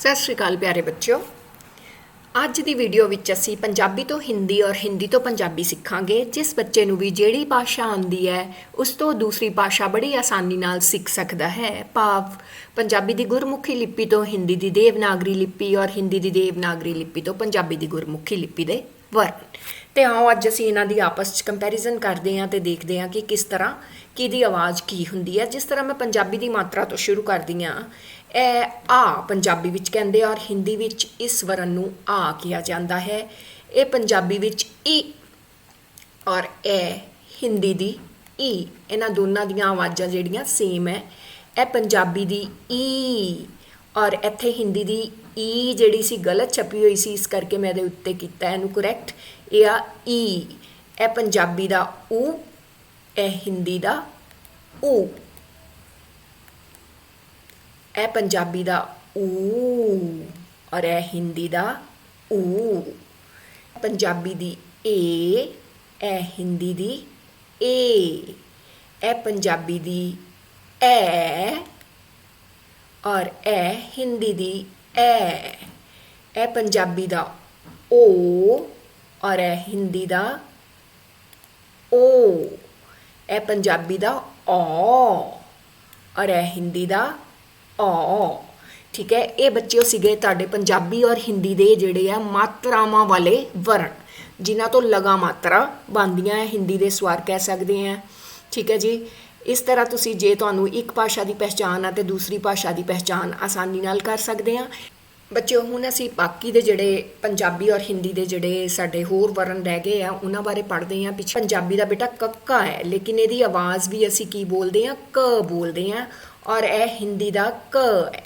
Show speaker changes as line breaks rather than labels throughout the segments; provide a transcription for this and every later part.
ਸਤਿ ਸ਼੍ਰੀ ਅਕਾਲ ਪਿਆਰੇ ਬੱਚਿਓ। ਅੱਜ ਦੀ ਵੀਡੀਓ ਵਿੱਚ ਅਸੀਂ ਪੰਜਾਬੀ ਤੋਂ ਹਿੰਦੀ ਔਰ ਹਿੰਦੀ ਤੋਂ ਪੰਜਾਬੀ ਸਿੱਖਾਂਗੇ, ਜਿਸ ਬੱਚੇ ਨੂੰ ਵੀ ਜਿਹੜੀ ਭਾਸ਼ਾ ਆਉਂਦੀ ਹੈ, ਉਸ ਤੋਂ ਦੂਸਰੀ ਭਾਸ਼ਾ ਬੜੀ ਆਸਾਨੀ ਨਾਲ ਸਿੱਖ ਸਕਦਾ ਹੈ। ਭਾਵ ਪੰਜਾਬੀ ਦੀ ਗੁਰਮੁਖੀ ਲਿਪੀ ਤੋਂ ਹਿੰਦੀ ਦੀ ਦੇਵਨਾਗਰੀ ਲਿਪੀ ਔਰ ਹਿੰਦੀ ਦੀ ਦੇਵਨਾਗਰੀ ਲਿਪੀ ਤੋਂ ਪੰਜਾਬੀ ਦੀ ਗੁਰਮੁਖੀ ਲਿਪੀ ਦੇ ਵਰਣ। ਤੇ ਆਓ ਅੱਜ ਅਸੀਂ ਇਹਨਾਂ ਦੀ ਆਪਸ ਵਿੱਚ ਕੰਪੈਰੀਜ਼ਨ ਕਰਦੇ ਹਾਂ ਤੇ ਦੇਖਦੇ ਹਾਂ ਕਿ ਕਿਸ ਤਰ੍ਹਾਂ ਕਿਹਦੀ ਆਵਾਜ਼ ਕੀ ਹੁੰਦੀ ਹੈ। ਜਿਸ ਤਰ੍ਹਾਂ ਮੈਂ ਪੰਜਾਬੀ ਦੀ ਮਾਤਰਾ ਤੋਂ ਸ਼ੁਰੂ ਕਰਦੀ ਹਾਂ ਇਹ ਆ ਪੰਜਾਬੀ ਵਿੱਚ ਕਹਿੰਦੇ ਔਰ ਹਿੰਦੀ ਵਿੱਚ ਇਸ ਵਰਨ ਨੂੰ ਆ ਕਿਹਾ ਜਾਂਦਾ ਹੈ। ਇਹ ਪੰਜਾਬੀ ਵਿੱਚ ਈ ਔਰ ਐ, ਹਿੰਦੀ ਦੀ ਈ, ਇਹਨਾਂ ਦੋਨਾਂ ਦੀਆਂ ਆਵਾਜ਼ਾਂ ਜਿਹੜੀਆਂ ਸੇਮ ਹੈ ਇਹ ਪੰਜਾਬੀ ਦੀ ਈ ਔਰ ਇੱਥੇ ਹਿੰਦੀ ਦੀ ਈ ਜਿਹੜੀ ਸੀ ਗਲਤ ਛਪੀ ਹੋਈ ਸੀ, ਇਸ ਕਰਕੇ ਮੈਂ ਇਹਦੇ ਉੱਤੇ ਕੀਤਾ ਇਹਨੂੰ ਕਰੈਕਟ ਇਹ ਆ ਈ, ਇਹ ਪੰਜਾਬੀ ਦਾ ਊ, ਇਹ ਹਿੰਦੀ ਦਾ ਊ। ਇਹ ਪੰਜਾਬੀ ਦਾ ਊ ਔਰ ਇਹ ਹਿੰਦੀ ਦਾ ਊ। ਪੰਜਾਬੀ ਦੀ ਏ, ਇਹ ਹਿੰਦੀ ਦੀ ਏ। ਇਹ ਪੰਜਾਬੀ ਦੀ ਐ ਔਰ ਇਹ ਹਿੰਦੀ ਦੀ ਐ। ਇਹ ਪੰਜਾਬੀ ਦਾ ਓ ਔਰ ਇਹ ਹਿੰਦੀ ਦਾ ਓ। ਇਹ ਪੰਜਾਬੀ ਦਾ ਔ ਔਰ ਇਹ ਹਿੰਦੀ ਦਾ ਔ ਠੀਕ ਹੈ, ਇਹ ਬੱਚਿਓ ਸੀਗੇ ਤੁਹਾਡੇ ਪੰਜਾਬੀ ਔਰ ਹਿੰਦੀ ਦੇ ਜਿਹੜੇ ਆ ਮਾਤਰਾਵਾਂ ਵਾਲੇ ਵਰਣ, ਜਿਨ੍ਹਾਂ ਤੋਂ ਲਗਾ ਮਾਤਰਾ ਬਣਦੀਆਂ ਹੈ, ਹਿੰਦੀ ਦੇ ਸਵਰ ਕਹਿ ਸਕਦੇ ਆ। ਠੀਕ ਹੈ ਜੀ, ਇਸ ਤਰ੍ਹਾਂ ਤੁਸੀਂ ਜੇ ਤੁਹਾਨੂੰ ਇੱਕ ਭਾਸ਼ਾ ਦੀ ਪਹਿਚਾਣ ਆ ਤੇ ਦੂਸਰੀ ਭਾਸ਼ਾ ਦੀ ਪਹਿਚਾਣ ਆਸਾਨੀ ਨਾਲ ਕਰ ਸਕਦੇ ਆ। ਬੱਚਿਓ ਹੁਣ ਅਸੀਂ ਬਾਕੀ ਦੇ ਜਿਹੜੇ ਪੰਜਾਬੀ ਔਰ ਹਿੰਦੀ ਦੇ ਜਿਹੜੇ ਸਾਡੇ ਹੋਰ ਵਰਨ ਰਹਿ ਗਏ ਆ, ਉਹਨਾਂ ਬਾਰੇ ਪੜ੍ਹਦੇ ਆ। ਪਿੱਛੇ ਪੰਜਾਬੀ ਦਾ ਬੇਟਾ ਕੱਕਾ ਹੈ, ਲੇਕਿਨ ਇਹਦੀ ਆਵਾਜ਼ ਵੀ ਅਸੀਂ ਕੀ ਬੋਲਦੇ ਆ? ਕ ਬੋਲਦੇ ਆ। ਔਰ ਇਹ ਹਿੰਦੀ ਦਾ ਕ ਹੈ।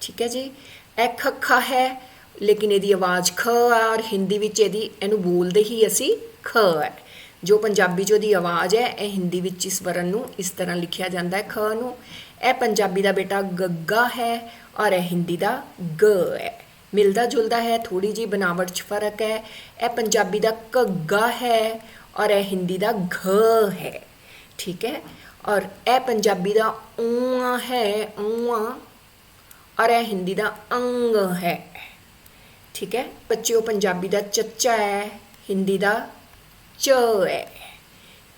ਠੀਕ ਹੈ ਜੀ? ਇਹ ਖੱਖਾ ਹੈ, ਲੇਕਿਨ ਇਹਦੀ ਆਵਾਜ਼ ਖ ਹੈ ਔਰ ਹਿੰਦੀ ਵਿੱਚ ਇਹਦੀ, ਇਹਨੂੰ ਬੋਲਦੇ ਹੀ ਅਸੀਂ ਖ ਹੈ। ਜੋ ਪੰਜਾਬੀ 'ਚ ਉਹਦੀ ਆਵਾਜ਼ ਹੈ, ਇਹ ਹਿੰਦੀ ਵਿੱਚ ਇਸ ਵਰਨ ਨੂੰ ਇਸ ਤਰ੍ਹਾਂ ਲਿਖਿਆ ਜਾਂਦਾ ਹੈ, ਖ ਨੂੰ। ਇਹ ਪੰਜਾਬੀ ਦਾ ਬੇਟਾ ਗੱਗਾ ਹੈ ਔਰ ਇਹ ਹਿੰਦੀ ਦਾ ਗ ਹੈ। ਮਿਲਦਾ ਜੁਲਦਾ ਹੈ ਥੋੜੀ ਜੀ ਬਣਾਵਟ 'ਚ ਫ਼ਰਕ ਹੈ। ਇਹ ਪੰਜਾਬੀ ਦਾ ਘੱਗਾ ਹੈ ਔਰ ਇਹ ਹਿੰਦੀ ਦਾ ਘ ਹੈ। ਠੀਕ ਹੈ। ਔਰ ਇਹ ਪੰਜਾਬੀ ਦਾ ਊਆ ਹੈ ਊਆ ਔਰ ਇਹ ਹਿੰਦੀ ਦਾ ਅੰਗ ਹੈ। ਠੀਕ ਹੈ। ਬੱਚਿਓ, ਪੰਜਾਬੀ ਦਾ ਚੱਚਾ ਹੈ, ਹਿੰਦੀ ਦਾ ਚ ਹੈ।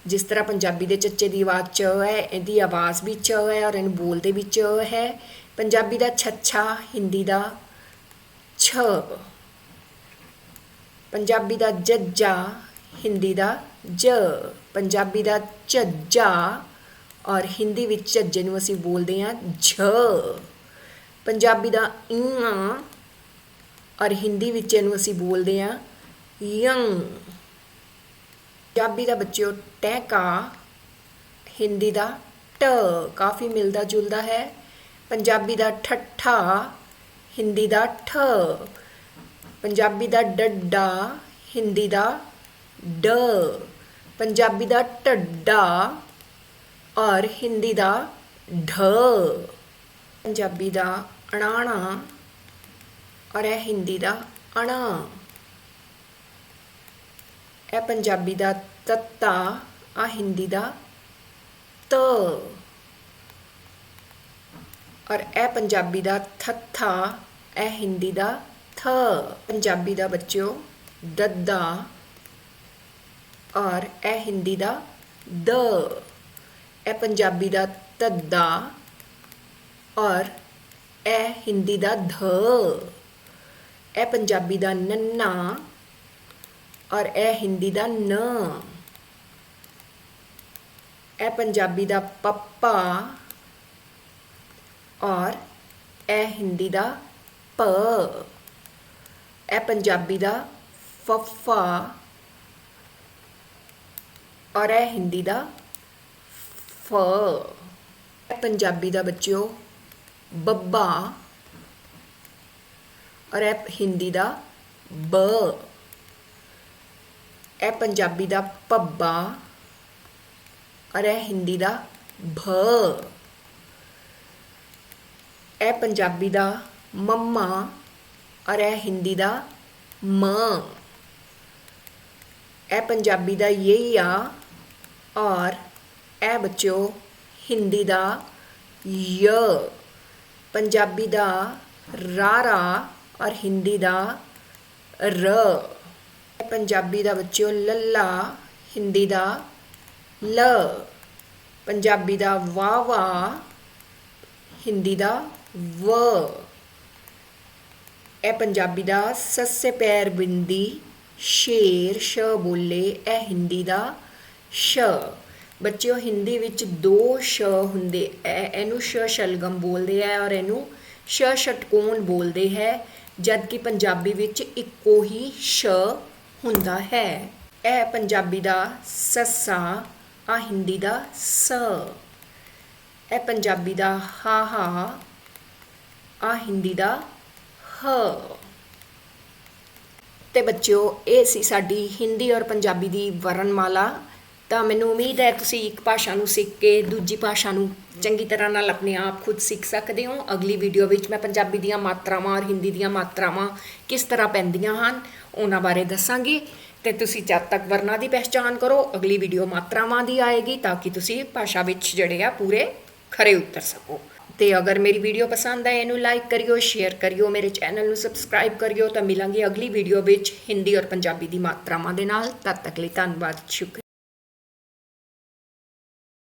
ਜਿਸ ਤਰ੍ਹਾਂ ਪੰਜਾਬੀ ਦੇ ਚੱਚੇ ਦੀ ਆਵਾਜ਼ ਚ ਹੈ, ਇਹਦੀ ਆਵਾਜ਼ ਵੀ ਚ ਹੈ ਔਰ ਇਹਨੂੰ ਬੋਲਦੇ ਵੀ ਚ ਹੈ। ਪੰਜਾਬੀ ਦਾ ਛੱਛਾ, ਹਿੰਦੀ ਦਾ ਛ। ਪੰਜਾਬੀ ਦਾ ਜੱਜਾ, ਹਿੰਦੀ ਦਾ ਜ। ਪੰਜਾਬੀ ਦਾ ਝੱਜਾ ਔਰ ਹਿੰਦੀ ਵਿੱਚ ਝੱਜੇ ਨੂੰ ਅਸੀਂ ਬੋਲਦੇ ਹਾਂ ਝ। ਪੰਜਾਬੀ ਦਾ ਇਆਂ ਔਰ ਹਿੰਦੀ ਵਿੱਚ ਇਹਨੂੰ ਅਸੀਂ ਬੋਲਦੇ ਹਾਂ ਯੰਗ ਪੰਜਾਬੀ ਦਾ ਬੱਚਿਓ ਟੈਕਾ, ਹਿੰਦੀ ਦਾ ਟ, ਕਾਫੀ ਮਿਲਦਾ ਜੁਲਦਾ ਹੈ। ਪੰਜਾਬੀ ਦਾ ਠੱਠਾ, ਹਿੰਦੀ ਦਾ ਠ। ਪੰਜਾਬੀ ਦਾ ਡੱਡਾ, ਹਿੰਦੀ ਦਾ ਡ। ਪੰਜਾਬੀ ਦਾ ਢੱਡਾ ਔਰ ਹਿੰਦੀ ਦਾ ਢ। ਪੰਜਾਬੀ ਦਾ ਅਣਾਣਾ ਔਰ ਇਹ ਹਿੰਦੀ ਦਾ ਅਣਾ। ਇਹ ਪੰਜਾਬੀ ਦਾ ਤੱਤਾ ਆ ਹਿੰਦੀ ਦਾ ਤ। ਔਰ ਇਹ ਪੰਜਾਬੀ ਦਾ ਥੱਥਾ, ਇਹ ਹਿੰਦੀ ਦਾ ਥ। ਪੰਜਾਬੀ ਦਾ ਬੱਚਿਓ, ਦੱਦਾ। ਔਰ ਇਹ ਹਿੰਦੀ ਦਾ ਦ, ਇਹ ਪੰਜਾਬੀ ਦਾ ਤੱਦਾ ਔਰ ਇਹ ਹਿੰਦੀ ਦਾ ਧ, ਇਹ ਪੰਜਾਬੀ ਦਾ ਨੰਨਾ, ਔਰ ਇਹ ਹਿੰਦੀ ਦਾ ਨ, ਇਹ ਪੰਜਾਬੀ ਦਾ ਪੱਪਾ, ਔਰ ਇਹ ਹਿੰਦੀ ਦਾ ਪ, ਇਹ ਪੰਜਾਬੀ ਦਾ ਫੱਫਾ ਔਰ ਇਹ ਹਿੰਦੀ ਦਾ ਫ। ਪੰਜਾਬੀ ਦਾ ਬੱਚਿਓ, ਬੱਬਾ। ਔਰ ਇਹ ਹਿੰਦੀ ਦਾ ਬ। ਇਹ ਪੰਜਾਬੀ ਦਾ ਪੱਬਾ ਔਰ ਇਹ ਹਿੰਦੀ ਦਾ ਭ। ਇਹ ਪੰਜਾਬੀ ਦਾ ਮੰਮਾ। ਔਰ ਇਹ ਹਿੰਦੀ ਦਾ ਮ। ਇਹ ਪੰਜਾਬੀ ਦਾ ਯਈਆ ਔਰ ਇਹ ਬੱਚਿਓ, ਹਿੰਦੀ ਦਾ य ਪੰਜਾਬੀ ਦਾ ਰਾਰਾ ਔਰ ਹਿੰਦੀ ਦਾ ਰ। ਪੰਜਾਬੀ ਦਾ ਬੱਚਿਓ ਲੱਲਾ, ਹਿੰਦੀ ਦਾ ਲ। ਪੰਜਾਬੀ ਦਾ ਵਾਵਾ ਹਿੰਦੀ ਦਾ ਵ। ਇਹ ਪੰਜਾਬੀ ਦਾ ਸੱਸੇ ਪੈਰ ਬਿੰਦੀ, ਸ਼ੇਰ, ਸ਼ ਬੋਲੇ, ਇਹ ਹਿੰਦੀ ਦਾ ਸ਼ ਬੱਚਿਓ ਹਿੰਦੀ ਵਿੱਚ ਦੋ ਸ਼ ਹੁੰਦੇ ਐ ਇਹਨੂੰ ਸ਼ ਸ਼ਲਗਮ ਬੋਲਦੇ ਆ ਔਰ ਇਹਨੂੰ ਸ਼ षटकोण ਬੋਲਦੇ ਹੈ ਜਦ ਕਿ ਪੰਜਾਬੀ ਵਿੱਚ ਇੱਕੋ ਹੀ ਸ਼ ਹੁੰਦਾ ਹੈ ਇਹ ਪੰਜਾਬੀ ਦਾ ਸੱਸਾ ਆ ਹਿੰਦੀ ਦਾ ਸ ਇਹ ਪੰਜਾਬੀ ਦਾ ਹਾ ਹਾ ਆ ਹਿੰਦੀ ਦਾ ਹ ਤੇ ਬੱਚਿਓ ਇਹ ਸੀ ਸਾਡੀ ਹਿੰਦੀ ਔਰ ਪੰਜਾਬੀ ਦੀ ਵਰਣਮਾਲਾ ਤਾਂ ਮੈਨੂੰ ਉਮੀਦ ਹੈ ਤੁਸੀਂ ਇੱਕ ਭਾਸ਼ਾ ਨੂੰ ਸਿੱਖ ਕੇ ਦੂਜੀ ਭਾਸ਼ਾ ਨੂੰ ਚੰਗੀ ਤਰ੍ਹਾਂ ਨਾਲ ਆਪਣੇ ਆਪ ਖੁਦ ਸਿੱਖ ਸਕਦੇ ਹੋ। ਅਗਲੀ ਵੀਡੀਓ ਵਿੱਚ ਮੈਂ ਪੰਜਾਬੀ ਦੀਆਂ ਮਾਤਰਾਵਾਂ ਔਰ ਹਿੰਦੀ ਦੀਆਂ ਮਾਤਰਾਵਾਂ ਕਿਸ ਤਰ੍ਹਾਂ ਪੈਂਦੀਆਂ ਹਨ ਉਹਨਾਂ ਬਾਰੇ ਦੱਸਾਂਗੀ। ਤੇ ਤੁਸੀਂ ਜਦ ਤੱਕ ਵਰਨਾਂ ਦੀ ਪਹਿਚਾਣ ਕਰੋ, ਅਗਲੀ ਵੀਡੀਓ ਮਾਤਰਾਵਾਂ ਦੀ ਆਏਗੀ ਤਾਂ ਕਿ ਤੁਸੀਂ ਭਾਸ਼ਾ ਵਿੱਚ ਜਿਹੜੇ ਆ ਪੂਰੇ ਖਰੇ ਉਤਰ ਸਕੋ। ਤੇ ਅਗਰ ਮੇਰੀ ਵੀਡੀਓ ਪਸੰਦ ਆਏ, ਇਹਨੂੰ ਲਾਈਕ ਕਰਿਓ ਸ਼ੇਅਰ ਕਰਿਓ, ਮੇਰੇ ਚੈਨਲ ਨੂੰ ਸਬਸਕ੍ਰਾਈਬ ਕਰਿਓ, ਤਾਂ ਮਿਲਾਂਗੇ ਅਗਲੀ ਵੀਡੀਓ ਵਿੱਚ ਹਿੰਦੀ ਔਰ ਪੰਜਾਬੀ ਦੀ ਮਾਤਰਾਵਾਂ ਦੇ ਨਾਲ। ਤਦ ਤੱਕ ਲਈ ਧੰਨਵਾਦ, ਸ਼ੁਕਰੀਆ।